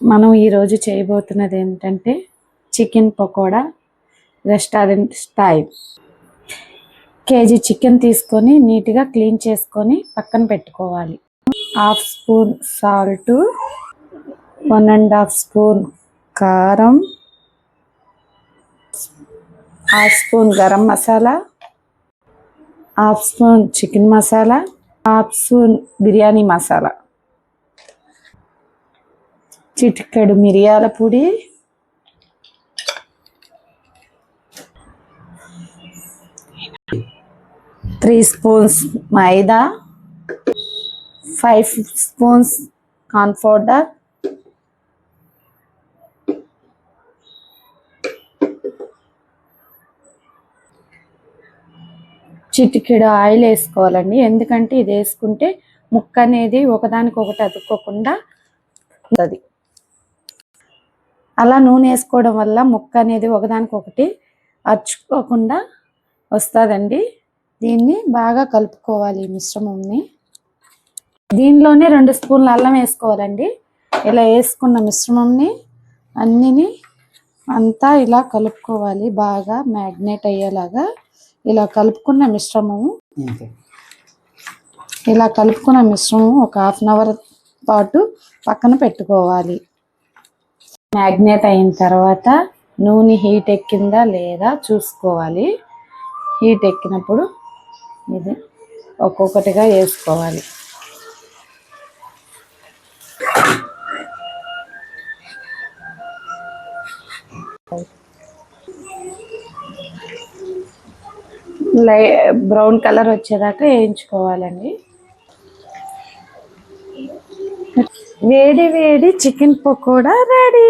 మనం ఈరోజు చేయబోతున్నది ఏంటంటే chicken pakoda restaurant style. KG chicken తీసుకొని నీట్గా క్లీన్ చేసుకొని పక్కన పెట్టుకోవాలి. Half spoon salt one and half spoon కారం half spoon garam masala half spoon chicken masala half spoon biryani masala. చిటికెడు మిరియాల పొడి. Three spoons maida. Five spoons corn powder. చిటికెడు ఆయిల్ వేసుకోవాలండి. ఎందుకంటే ఇది వేసుకుంటే ముక్క అనేది ఒకదానికొకటి అతుక్కోకుండా ఉంటుంది. అలా నూనె వేసుకోవడం వల్ల ముక్క అనేది ఒకదానికొకటి అచ్చుకోకుండా వస్తుందండి. దీన్ని బాగా కలుపుకోవాలి ఈ మిశ్రమంని. దీనిలోనే రెండు స్పూన్ల అల్లం వేసుకోవాలండి. ఇలా వేసుకున్న మిశ్రమంని అన్నిని అంతా ఇలా కలుపుకోవాలి. బాగా మ్యాగ్నేట్ అయ్యేలాగా ఇలా కలుపుకున్న మిశ్రమము. ఇలా కలుపుకున్న మిశ్రమం ఒక హాఫ్ అన్ అవర్ పాటు పక్కన పెట్టుకోవాలి. మ్యాగ్నేట్ అయిన తర్వాత నూనె హీట్ ఎక్కిందా లేదా చూసుకోవాలి. హీట్ ఎక్కినప్పుడు ఇది ఒక్కొక్కటిగా వేసుకోవాలి. లై బ్రౌన్ కలర్ వచ్చేదాకా వేయించుకోవాలండి. వేడి వేడి చికెన్ పకోడా రెడీ.